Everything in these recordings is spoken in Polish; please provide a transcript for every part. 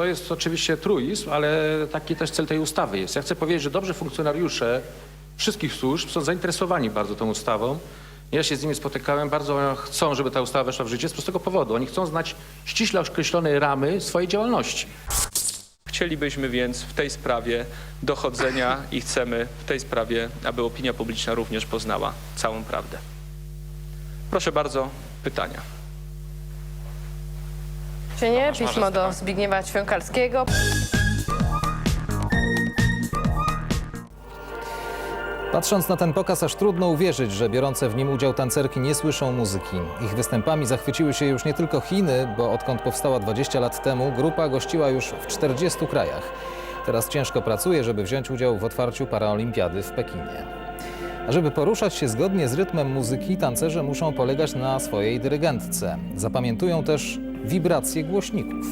To jest oczywiście truizm, ale taki też cel tej ustawy jest. Ja chcę powiedzieć, że dobrze funkcjonariusze wszystkich służb są zainteresowani bardzo tą ustawą. Ja się z nimi spotykałem, bardzo chcą, żeby ta ustawa weszła w życie z prostego powodu. Oni chcą znać ściśle określone ramy swojej działalności. Chcielibyśmy więc w tej sprawie dochodzenia i chcemy w tej sprawie, aby opinia publiczna również poznała całą prawdę. Proszę bardzo, pytania. Pismo do Zbigniewa Ćwiąkalskiego. Patrząc na ten pokaz, aż trudno uwierzyć, że biorące w nim udział tancerki nie słyszą muzyki. Ich występami zachwyciły się już nie tylko Chiny, bo odkąd powstała 20 lat temu, grupa gościła już w 40 krajach. Teraz ciężko pracuje, żeby wziąć udział w otwarciu paraolimpiady w Pekinie. A żeby poruszać się zgodnie z rytmem muzyki, tancerze muszą polegać na swojej dyrygentce. Zapamiętują też wibracje głośników.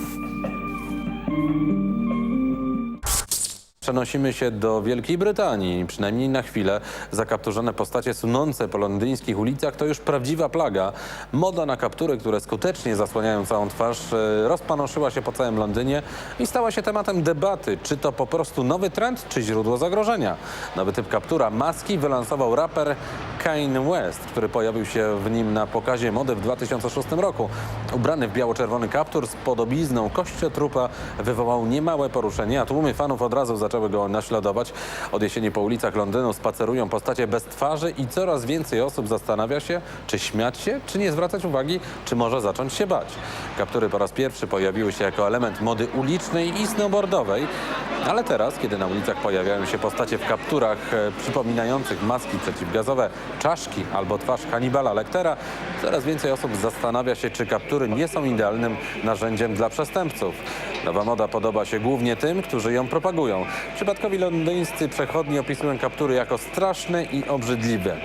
Przenosimy się do Wielkiej Brytanii. Przynajmniej na chwilę zakapturzone postacie sunące po londyńskich ulicach to już prawdziwa plaga. Moda na kaptury, które skutecznie zasłaniają całą twarz, e, rozpanoszyła się po całym Londynie i stała się tematem debaty. Czy to po prostu nowy trend, czy źródło zagrożenia? Nowy typ kaptura maski wylansował raper Kanye West, który pojawił się w nim na pokazie mody w 2006 roku. Ubrany w biało-czerwony kaptur z podobizną kościotrupa wywołał niemałe poruszenie, a tłumy fanów od razu zaczęły go naśladować. Od jesieni po ulicach Londynu spacerują postacie bez twarzy i coraz więcej osób zastanawia się, czy śmiać się, czy nie zwracać uwagi, czy może zacząć się bać. Kaptury po raz pierwszy pojawiły się jako element mody ulicznej i snowboardowej, ale teraz, kiedy na ulicach pojawiają się postacie w kapturach e, przypominających maski przeciwgazowe, czaszki albo twarz Hannibala Lectera, coraz więcej osób zastanawia się, czy kaptury nie są idealnym narzędziem dla przestępców. Nowa moda podoba się głównie tym, którzy ją propagują. Przypadkowi londyńscy przechodni opisują kaptury jako straszne i obrzydliwe.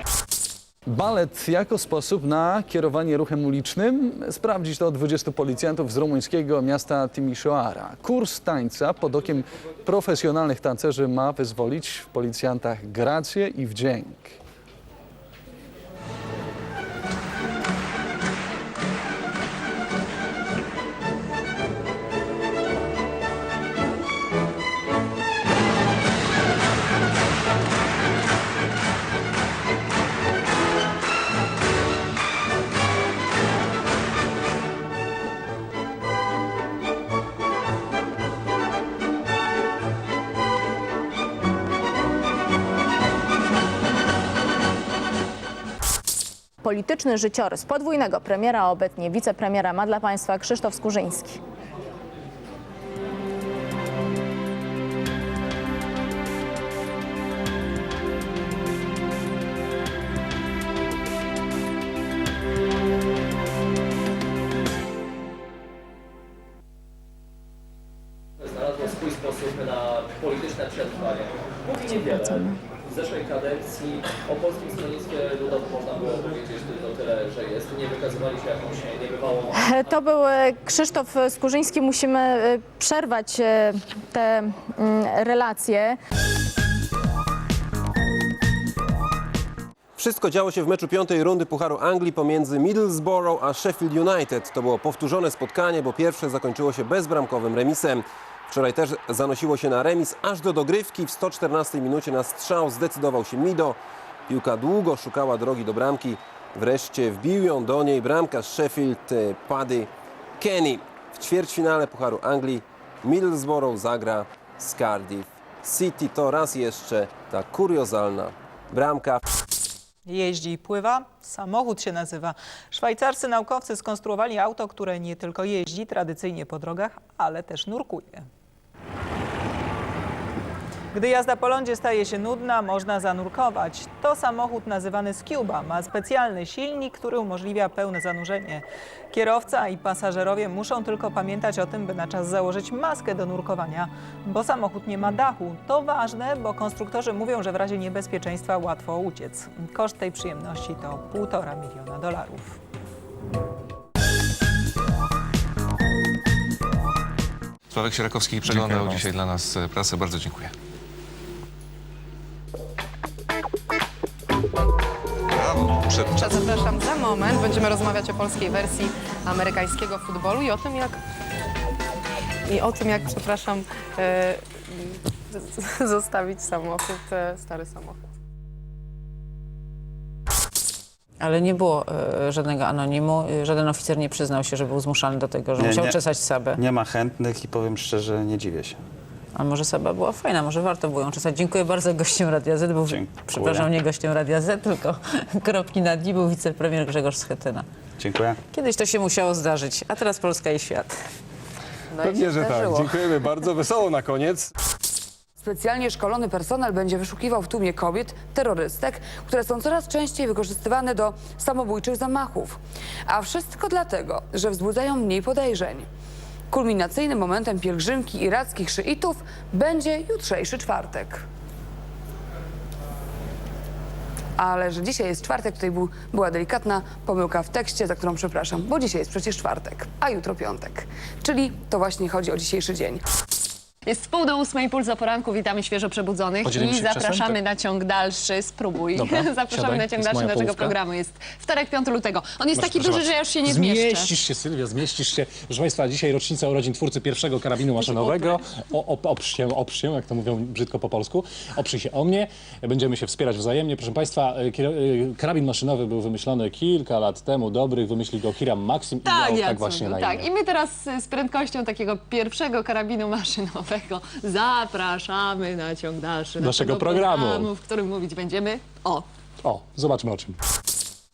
Balet jako sposób na kierowanie ruchem ulicznym. Sprawdzić to 20 policjantów z rumuńskiego miasta Timișoara. Kurs tańca pod okiem profesjonalnych tancerzy ma wyzwolić w policjantach grację i wdzięk. Polityczny życiorys podwójnego premiera, a obecnie wicepremiera ma dla Państwa Krzysztof Skurzyński. O Polskim Stronnictwie Ludowym można było powiedzieć tylko tyle, że jest. Nie wykazywali się jakąś niebywałą To był e, Krzysztof Skurzyński. Musimy e, przerwać e, te mm, relacje. Wszystko działo się w meczu piątej rundy Pucharu Anglii pomiędzy Middlesbrough a Sheffield United. To było powtórzone spotkanie, bo pierwsze zakończyło się bezbramkowym remisem. Wczoraj też zanosiło się na remis aż do dogrywki. W 114 minucie na strzał zdecydował się Mido. Piłka długo szukała drogi do bramki. Wreszcie wbił ją do niej bramka z Sheffield e, Paddy Kenny. W ćwierćfinale Pucharu Anglii Middlesbrough zagra z Cardiff City. To raz jeszcze ta kuriozalna bramka. Jeździ i pływa, samochód się nazywa. Szwajcarscy naukowcy skonstruowali auto, które nie tylko jeździ tradycyjnie po drogach, ale też nurkuje. Gdy jazda po lądzie staje się nudna, można zanurkować. To samochód nazywany Scuba ma specjalny silnik, który umożliwia pełne zanurzenie. Kierowca i pasażerowie muszą tylko pamiętać o tym, by na czas założyć maskę do nurkowania, bo samochód nie ma dachu. To ważne, bo konstruktorzy mówią, że w razie niebezpieczeństwa łatwo uciec. Koszt tej przyjemności to 1,5 miliona dolarów. Sławek Sierakowski przeglądał dzisiaj dla nas e, prasę. Bardzo dziękuję. Brawo. Przed... Zapraszam za moment. Będziemy rozmawiać o polskiej wersji amerykańskiego futbolu i o tym, jak i o tym, jak, przepraszam, e, z- zostawić samochód, e, stary samochód. Ale nie było e, żadnego anonimu, e, żaden oficer nie przyznał się, że był zmuszany do tego, że Nie, musiał nie. czesać Sabę. Nie ma chętnych i powiem szczerze, nie dziwię się. A może Saba była fajna, może warto było ją czesać. Dziękuję bardzo gościom Radia Z, był, Dziękuję. przepraszam, nie gościem Radia Z, tylko kropki nad i był wicepremier Grzegorz Schetyna. Dziękuję. Kiedyś to się musiało zdarzyć, a teraz Polska i świat. No i Pewnie, się że tak. Dziękujemy bardzo. Wesoło na koniec. Specjalnie szkolony personel będzie wyszukiwał w tłumie kobiet, terrorystek, które są coraz częściej wykorzystywane do samobójczych zamachów. A wszystko dlatego, że wzbudzają mniej podejrzeń. Kulminacyjnym momentem pielgrzymki irackich szyitów będzie jutrzejszy czwartek. Ale że dzisiaj jest czwartek, tutaj był, była delikatna pomyłka w tekście, za którą przepraszam, bo dzisiaj jest przecież czwartek, a jutro piątek. Czyli to właśnie chodzi o dzisiejszy dzień. Jest wpół do ósmej, puls za poranku, witamy świeżo przebudzonych Podzielimy i się krzesłem? zapraszamy Tak. na ciąg dalszy, spróbuj. Dobra, zapraszamy siadaj, na jest ciąg dalszy moja naszego połówka. programu. Jest wtorek, 5 lutego. On jest Masz, taki proszę duży, bardzo. że ja już się nie zmieszczę. Zmieścisz się, Sylwia, zmieścisz się. Proszę Państwa, dzisiaj rocznica urodzin twórcy pierwszego karabinu maszynowego. O, o, oprz się, oprz się, jak to mówią brzydko po polsku. Oprzyj się o mnie. Będziemy się wspierać wzajemnie. Proszę Państwa, e, kier- e, karabin maszynowy był wymyślony kilka lat temu. Dobrych wymyślił go Hiram Maxim i Tak, miał tak właśnie na tak. imię. I my teraz y, z prędkością takiego pierwszego karabinu maszynowego zapraszamy na ciąg dalszy Naszego programu. w którym mówić będziemy o O, zobaczmy o czym.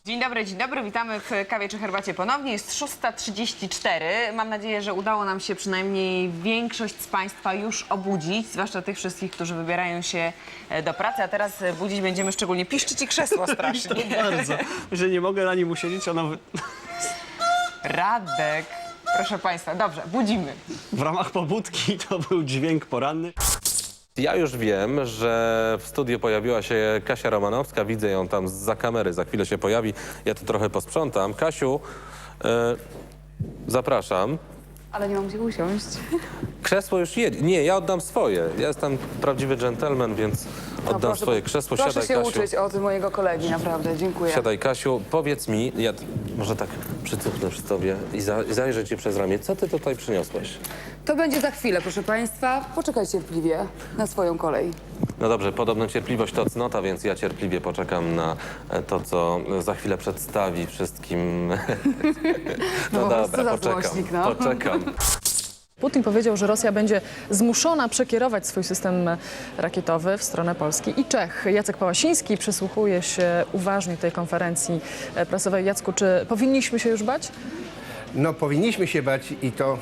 Dzień dobry, dzień dobry. Witamy w kawie czy herbacie ponownie. Jest 6.34. Mam nadzieję, że udało nam się przynajmniej większość z Państwa już obudzić, zwłaszcza tych wszystkich, którzy wybierają się e, do pracy, a teraz e, budzić będziemy szczególnie piszczy ci krzesło strasznie. Bardzo, że nie mogę na nim usiedzieć, ono w, Radek, proszę Państwa, dobrze, budzimy. w ramach pobudki to był dźwięk poranny. Ja już wiem, że w studiu pojawiła się Kasia Romanowska. Widzę ją tam za kamery, za chwilę się pojawi. Ja tu trochę posprzątam. Kasiu, e, zapraszam. Ale nie mam gdzie usiąść. Krzesło już jedzie. Nie, ja oddam swoje. Ja jestem prawdziwy dżentelmen, więc No, oddam proszę, swoje krzesło. Proszę Siadaj, się Kasiu. uczyć od mojego kolegi, naprawdę. Dziękuję. Siadaj, Kasiu. Powiedz mi, ja t- może tak przycupnę przy tobie i, za, zajrzę ci przez ramię. Co ty tutaj przyniosłeś? To będzie za chwilę, proszę Państwa. Poczekaj cierpliwie na swoją kolej. No dobrze, podobno cierpliwość to cnota, więc ja cierpliwie poczekam na e, to, co za chwilę przedstawi wszystkim. No No, po prostu dobra, poczekam. no. Poczekam. Putin powiedział, że Rosja będzie zmuszona przekierować swój system rakietowy w stronę Polski i Czech. Jacek Pałasiński przysłuchuje się uważnie tej konferencji prasowej. Jacku, czy powinniśmy się już bać? No powinniśmy się bać i to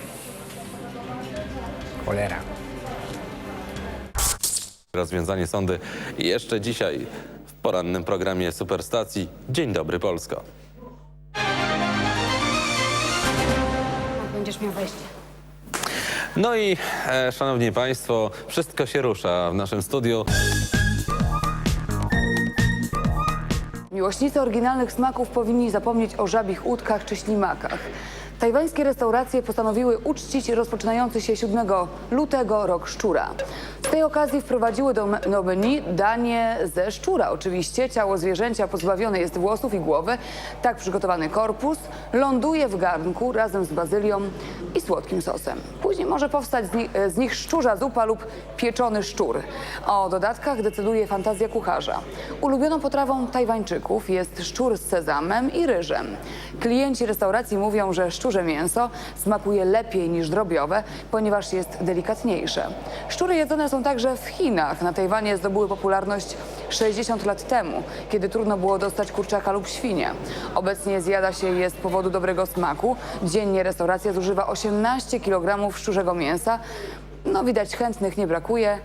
cholera. Rozwiązanie sądy jeszcze dzisiaj w porannym programie Superstacji. Dzień dobry Polsko. Będziesz miał wejście. No i e, szanowni państwo, wszystko się rusza w naszym studiu. Miłośnicy oryginalnych smaków powinni zapomnieć o żabich łódkach czy ślimakach. Tajwańskie restauracje postanowiły uczcić rozpoczynający się 7 lutego rok szczura. Z tej okazji wprowadziły do me- do menu danie ze szczura. Oczywiście ciało zwierzęcia pozbawione jest włosów i głowy. Tak przygotowany korpus ląduje w garnku razem z bazylią i słodkim sosem. Później może powstać z, ni- z nich szczurza zupa lub pieczony szczur. O dodatkach decyduje fantazja kucharza. Ulubioną potrawą Tajwańczyków jest szczur z sezamem i ryżem. Klienci restauracji mówią, że szczurze mięso smakuje lepiej niż drobiowe, ponieważ jest delikatniejsze. Szczury jedzone są także w Chinach. Na Tajwanie zdobyły popularność 60 lat temu, kiedy trudno było dostać kurczaka lub świnię. Obecnie zjada się je z powodu dobrego smaku. Dziennie restauracja zużywa 18 kg szczurzego mięsa. No widać chętnych nie brakuje.